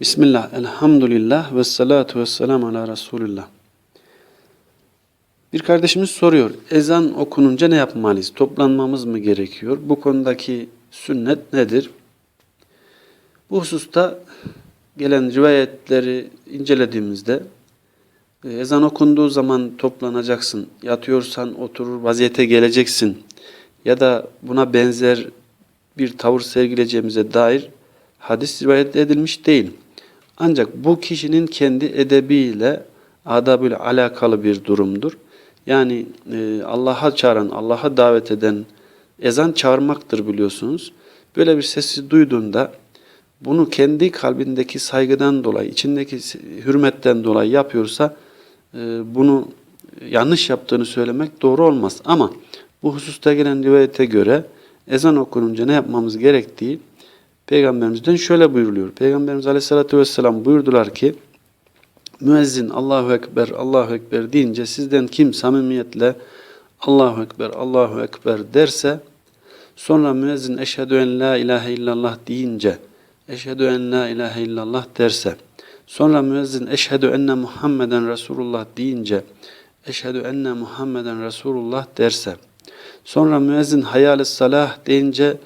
Bismillah, elhamdülillah ve salatu ve selamu ala Resulillah. Bir kardeşimiz soruyor, ezan okununca ne yapmalıyız? Toplanmamız mı gerekiyor? Bu konudaki sünnet nedir? Bu hususta gelen rivayetleri incelediğimizde e, ezan okunduğu zaman toplanacaksın, yatıyorsan oturur vaziyete geleceksin ya da buna benzer bir tavır sergileyeceğimize dair hadis rivayet edilmiş değil. Ancak bu kişinin kendi edebiyle, adabıyla alakalı bir durumdur. Yani e, Allah'a çağıran, Allah'a davet eden ezan çağırmaktır biliyorsunuz. Böyle bir sesi duyduğunda bunu kendi kalbindeki saygıdan dolayı, içindeki hürmetten dolayı yapıyorsa e, bunu yanlış yaptığını söylemek doğru olmaz. Ama bu hususta gelen rivayete göre ezan okununca ne yapmamız gerektiği Peygamberimizden şöyle buyuruluyor. Peygamberimiz Aleyhisselatü Vesselam buyurdular ki müezzin Allahu Ekber, Allahu Ekber deyince sizden kim samimiyetle Allahu Ekber, Allahu Ekber derse sonra müezzin eşhedü en la ilahe illallah deyince eşhedü en la ilahe illallah derse sonra müezzin eşhedü enne Muhammeden Resulullah deyince eşhedü enne Muhammeden Resulullah derse sonra müezzin hayal salah deyince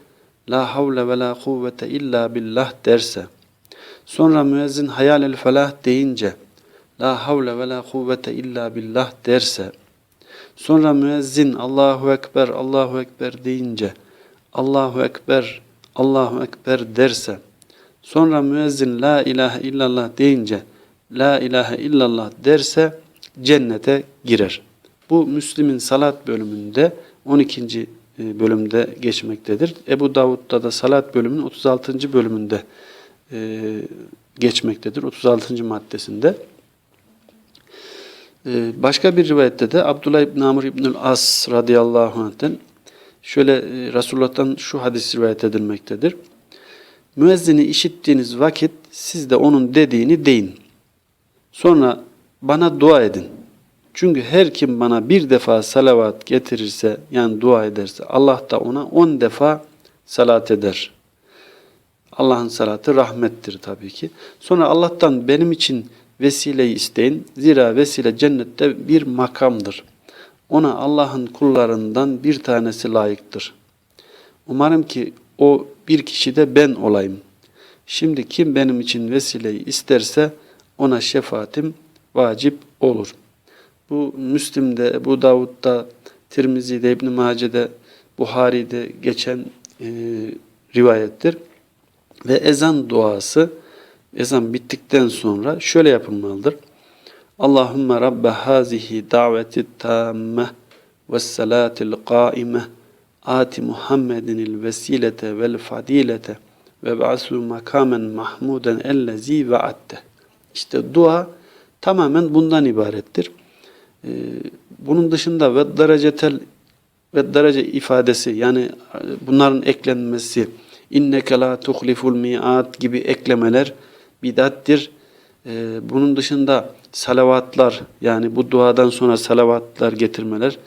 la havle ve la kuvvete illa billah derse sonra müezzin hayal el felah deyince la havle ve la kuvvete illa billah derse sonra müezzin Allahu Ekber Allahu Ekber deyince Allahu Ekber Allahu Ekber derse sonra müezzin la ilahe illallah deyince la ilahe illallah derse cennete girer. Bu Müslim'in salat bölümünde 12. bölümde geçmektedir. Ebu Davud'da da salat bölümünün 36. bölümünde e, geçmektedir. 36. maddesinde. E, başka bir rivayette de Abdullah İbn Amr İbnül As radıyallahu anh'ten şöyle e, Resulullah'tan şu hadis rivayet edilmektedir. Müezzini işittiğiniz vakit siz de onun dediğini deyin. Sonra bana dua edin. Çünkü her kim bana bir defa salavat getirirse yani dua ederse Allah da ona on defa salat eder. Allah'ın salatı rahmettir tabii ki. Sonra Allah'tan benim için vesileyi isteyin. Zira vesile cennette bir makamdır. Ona Allah'ın kullarından bir tanesi layıktır. Umarım ki o bir kişi de ben olayım. Şimdi kim benim için vesileyi isterse ona şefaatim vacip olur. Bu Müslim'de, Ebu Davud'da, Tirmizi'de, İbn-i Mace'de, Buhari'de geçen e, rivayettir. Ve ezan duası, ezan bittikten sonra şöyle yapılmalıdır. Allahümme Rabbe hazihi daveti tamme ve salatil qaime ati Muhammedinil vesilete vel fadilete ve ba'su makamen mahmuden ellezi vaatte. İşte dua tamamen bundan ibarettir. Ee, bunun dışında ve derecetel ve derece ifadesi yani e, bunların eklenmesi inneke la tuhliful mi'at gibi eklemeler bidattir. Ee, bunun dışında salavatlar yani bu duadan sonra salavatlar getirmeler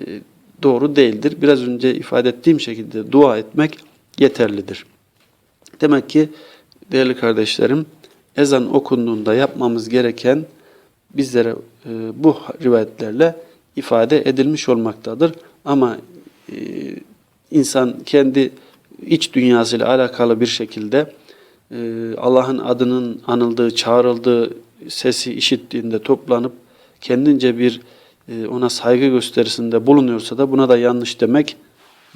e, doğru değildir. Biraz önce ifade ettiğim şekilde dua etmek yeterlidir. Demek ki değerli kardeşlerim ezan okunduğunda yapmamız gereken bizlere e, bu rivayetlerle ifade edilmiş olmaktadır. Ama e, insan kendi iç dünyasıyla alakalı bir şekilde e, Allah'ın adının anıldığı, çağrıldığı sesi işittiğinde toplanıp kendince bir ona saygı gösterisinde bulunuyorsa da buna da yanlış demek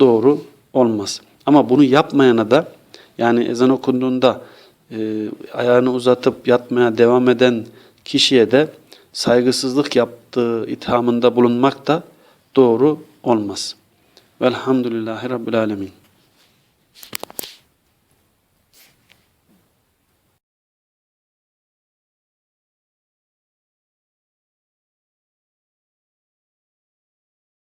doğru olmaz. Ama bunu yapmayana da yani ezan okunduğunda e, ayağını uzatıp yatmaya devam eden kişiye de saygısızlık yaptığı ithamında bulunmak da doğru olmaz. Velhamdülillahi Rabbil Alemin.